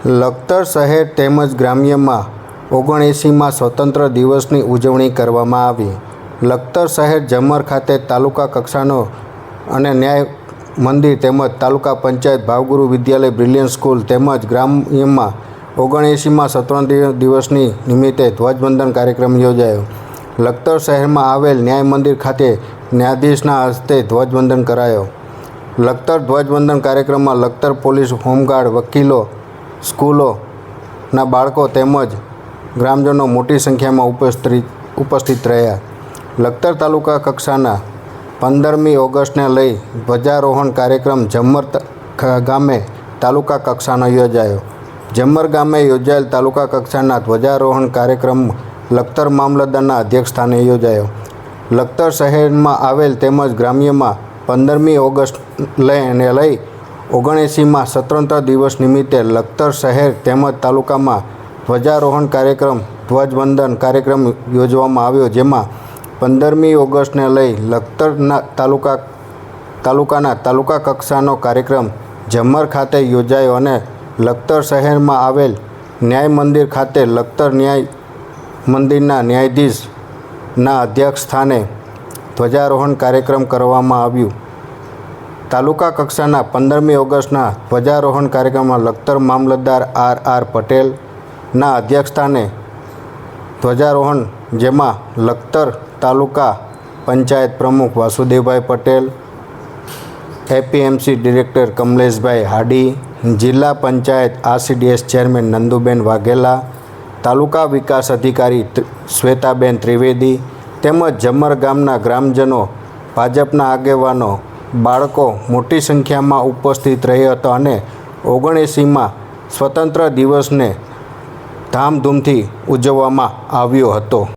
લખતર શહેર તેમજ ગ્રામ્યમાં ઓગણએંસીમાં સ્વતંત્ર દિવસની ઉજવણી કરવામાં આવી. લખતર શહેર જમર ખાતે તાલુકા કક્ષાનો અને ન્યાય મંદિર તેમજ તાલુકા પંચાયત ભાવગુરુ વિદ્યાલય બ્રિલિયન્ટ સ્કૂલ તેમજ ગ્રામ્યમાં ઓગણએંસીમાં સ્વતંત્ર દિવસની નિમિત્તે ધ્વજવંદન કાર્યક્રમ યોજાયો. લખતર શહેરમાં આવેલ ન્યાય મંદિર ખાતે ન્યાયાધીશના હસ્તે ધ્વજવંદન કરાયો. લખતર ધ્વજવંદન કાર્યક્રમમાં લખતર પોલીસ હોમગાર્ડ વકીલો સ્કૂલોના બાળકો તેમજ ગ્રામજનો મોટી સંખ્યામાં ઉપસ્થિત ઉપસ્થિત રહ્યા. લખતર તાલુકા કક્ષાના પંદરમી ઓગસ્ટને લઈ ધ્વજારોહણ કાર્યક્રમ ઝમ્મર ગામે તાલુકા કક્ષાનો યોજાયો. ઝમ્મર ગામે યોજાયેલ તાલુકા કક્ષાના ધ્વજારોહણ કાર્યક્રમ લખતર મામલતદારના અધ્યક્ષસ્થાને યોજાયો. લખતર શહેરમાં આવેલ તેમજ ગ્રામ્યમાં પંદરમી ઓગસ્ટ લઈને લઈ ઓગણએંસીમાં સ્વતંત્ર દિવસ નિમિત્તે લખતર શહેર તેમજ તાલુકામાં ધ્વજારોહણ કાર્યક્રમ, ધ્વજવંદન કાર્યક્રમ યોજવામાં આવ્યો, જેમાં પંદરમી ઓગસ્ટને લઈ લખતરના તાલુકા, તાલુકાના તાલુકા કક્ષાનો કાર્યક્રમ ઝમ્મર ખાતે યોજાયો અને લખતર શહેરમાં આવેલ ન્યાય મંદિર ખાતે લખતર ન્યાય મંદિરના ન્યાયાધીશના અધ્યક્ષ સ્થાને ધ્વજારોહણ કાર્યક્રમ કરવામાં આવ્યું. તાલુકા કક્ષાના પંદરમી ઓગસ્ટના ધ્વજારોહણ કાર્યક્રમમાં લખતર મામલતદાર આર આર પટેલના અધ્યક્ષસ્થાને ધ્વજારોહણ, જેમાં લખતર તાલુકા પંચાયત પ્રમુખ વાસુદેવભાઈ Patel, A P M C director કમલેશભાઈ હાડી, જિલ્લા પંચાયત આરસીડીએસ ચેરમેન નંદુબેન વાઘેલા, તાલુકા વિકાસ અધિકારી શ્વેતાબેન ત્રિવેદી તેમજ જમર ગામના ગ્રામજનો, ભાજપના આગેવાનો બાળકો મોટી સંખ્યામાં ઉપસ્થિત રહ્યા હતા અને ઓગણએંસીમાં સ્વતંત્ર દિવસને ધામધૂમથી ઉજવવામાં આવ્યો હતો.